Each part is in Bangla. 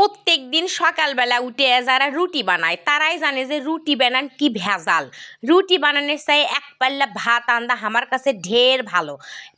প্রত্যেক দিন সকালবেলা উঠে যারা রুটি বানায়, তারাই জানে যে রুটি বানান কি ভেজাল। রুটি বানানোর চাই এক পাল্লা ভাত আন্দা আমার কাছে ঢের ভালো।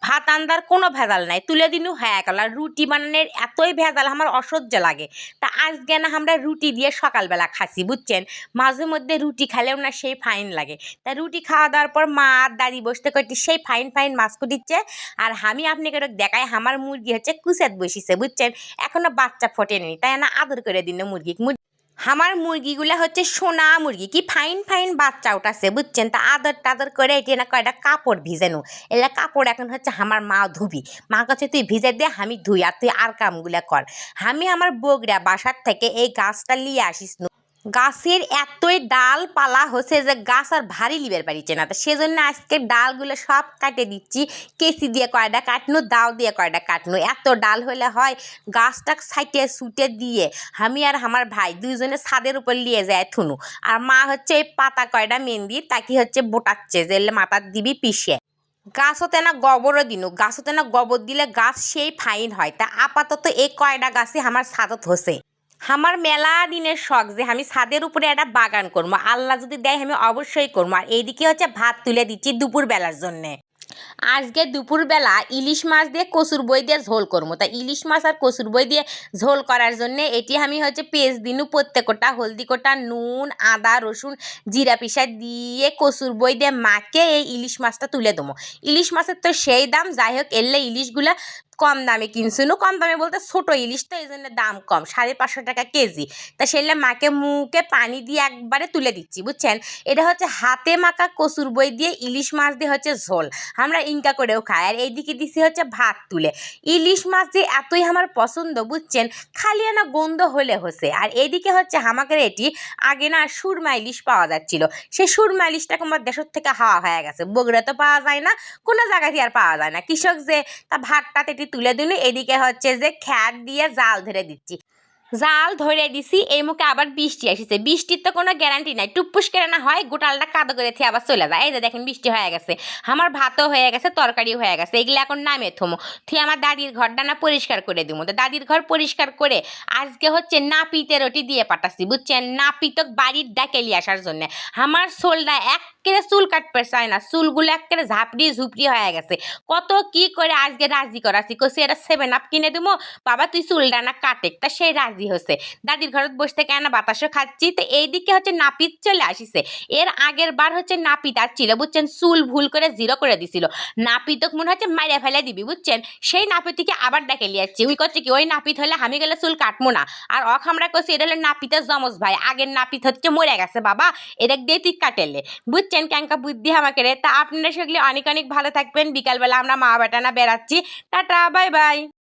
ভাত আন্দার কোনো ভেজাল নাই, তুলে দিনু হ্যাঁ গেল। আর রুটি বানানোর এতই ভেজাল, আমার অসহ্য লাগে। তা আজকে না আমরা রুটি দিয়ে সকালবেলা খাসি বুঝছেন? মাঝে মধ্যে রুটি খেলেও না সেই ফাইন লাগে। তা রুটি খাওয়া দাওয়ার পর মা আর দাঁড়িয়ে বসতে করতে সেই ফাইন ফাইন মাছ কুটিচ্ছে আর আমি আপনাকে দেখাই, আমার মুরগি হচ্ছে কুচেত বসিছে, বুঝছেন? এখনও বাচ্চা ফোটেনি, তাই না? আদর করে দিন মুরগি মুর- আমার মুরগিগুলা হচ্ছে সোনা মুরগি, কি ফাইন ফাইন বাচ্চা উঠাছে, বুঝছেন? তা আদর টাদর করে এটি না কয়টা কাপড় ভিজানো, এলা কাপড় এখন হচ্ছে আমার মা ধুবি। মা কাছে তুই ভিজে দে, আমি ধুই, আর তুই আর কামগুলা কর। আমি আমার বগরা বাসার থেকে এই গাছটা নিয়ে আসিস। গাছের এতই ডাল পালা হচ্ছে যে গাছ আর ভারী লিবের পারিছে না তো সেজন্য আজকে ডালগুলো সব কাটে দিচ্ছি। কেসি দিয়ে কয়টা কাটনু, দাও দিয়ে কয়টা কাটনু। এত ডাল হলে হয় গাছটা সাইটে সুটে দিয়ে আমি আর আমার ভাই দুইজনে ছাদের উপর নিয়ে যায় থুনু। আর মা হচ্ছে এই পাতা কয়টা মেহেন্দি তাকে হচ্ছে বোটাচ্ছে যে মাথার দিবি পিষে। গাছতে না গোবরও দিনু। গাছতে না গোবর দিলে গাছ সেই ফাইন হয়। তা আপাতত এই কয়টা গাছে আমার ছাদত হচ্ছে আমার মেলা দিনের শখ যে আমি ছাদের উপরে একটা বাগান করব। আল্লাহ যদি দেয় আমি অবশ্যই করব। আর এইদিকে হচ্ছে ভাত তুলে দিচ্ছি দুপুর বেলার জন্যে। আজকে দুপুরবেলা ইলিশ মাছ দিয়ে কচুর বই দিয়ে ঝোল করব। তা ইলিশ মাছ আর কচুর বই দিয়ে ঝোল করার জন্য এটি আমি হচ্ছে পেঁয়াজ দিনু, প্রত্যেকটা হলদি কোটা, নুন, আদা, রসুন, জিরা পিসা দিয়ে কচুর বই দিয়ে মাকে এই ইলিশ মাছটা তুলে দেবো। ইলিশ মাছের তো সেই দাম, যাই হোক, এলে ইলিশগুলা কম দামে কিনছিনু কম দামে বলতে ছোট ইলিশ তো এই জন্য দাম কম, সাড়ে পাঁচশো টাকা কেজি। তা সেলে মাকে মুখে পানি দিয়ে একবারে তুলে দিচ্ছি, বুঝছেন? এটা হচ্ছে হাতে মাখা কচুর বই দিয়ে ইলিশ মাছ দিয়ে হচ্ছে ঝোল। আমরা ইনকা করেও খাই। আর এইদিকে দিছি হচ্ছে ভাত তুলে। ইলিশ মাছ যে এতই আমার পছন্দ, বুঝছেন? খালি না গন্ধ হলে হচ্ছে আর এইদিকে হচ্ছে আমাদের এটি আগে না সুরমা ইলিশ পাওয়া যাচ্ছিল। সেই সুরমা ইলিশটাকে আমার দেশের থেকে হাওয়া হয়ে গেছে। বগুড়া তো পাওয়া যায় না, কোনো জায়গাতে আর পাওয়া যায় না। কৃষক যে তা ভাতটা এটি তুলে দিল এদিকে হচ্ছে যে খ্যাট দিয়ে জাল ধরে দিচ্ছি। জাল ধরে দিছি, এই মুখে আবার বৃষ্টি আসিছে। বৃষ্টির তো কোনো গ্যারান্টি নাই। টুপ্পুস করে না হয়, গোটালটা কাদো করে থেকে আবার চলে যায়। এই যে দেখেন, বৃষ্টি হয়ে গেছে। আমার ভাতও হয়ে গেছে, তরকারিও হয়ে গেছে। এগুলো এখন নামে থমো। থুই আমার দাদির ঘরটা না পরিষ্কার করে দিব তো দাদির ঘর পরিষ্কার করে আজকে হচ্ছে নাপিতে রুটি দিয়ে পাঠাচ্ছি, বুঝছেন? নাপিতক বাড়ির ডাকে নিয়ে আসার জন্য। আমার সোলটা একেবারে চুল কাটতে চায় না। চুলগুলো একেবারে ঝাপড়ি ঝুপড়ি হয়ে গেছে। কত কি করে আজকে রাজি করাছি কছি এটা সেভেন আপ কিনে দেবো বাবা, তুই চুলটা না কাটে। তা সেই রাজি হচ্ছে দাদির ঘরত বসে থেকে না বাতাসও খাচ্ছি। তো এইদিকে হচ্ছে নাপিত চলে আসিছে। এর আগের বার হচ্ছে নাপিত আর ছিল বুঝছেন? চুল ভুল করে জিরো করে দিছিল। নাপিতক মনে হচ্ছে মাইরে ফেলে দিবি, বুঝছেন? সেই নাপিতকে আবার ডেকে লিয়ে আসছি। ওই করছে কি, ওই নাপিত হলে আমি গেলে চুল কাটবো না। আর অখ আমরা করছি এটা হলে নাপিতের জমজ ভাই। আগের নাপিত হচ্ছে মরে গেছে, বাবা। এটা দিয়ে তুই কাটেলে। বুঝছেন ক্যাঙ্কা বুদ্ধি আমাকে রে? তা আপনারা সেগুলি অনেক অনেক ভালো থাকবেন। বিকালবেলা আমরা মা বেটা না বেড়াচ্ছি। Tata, bye bye.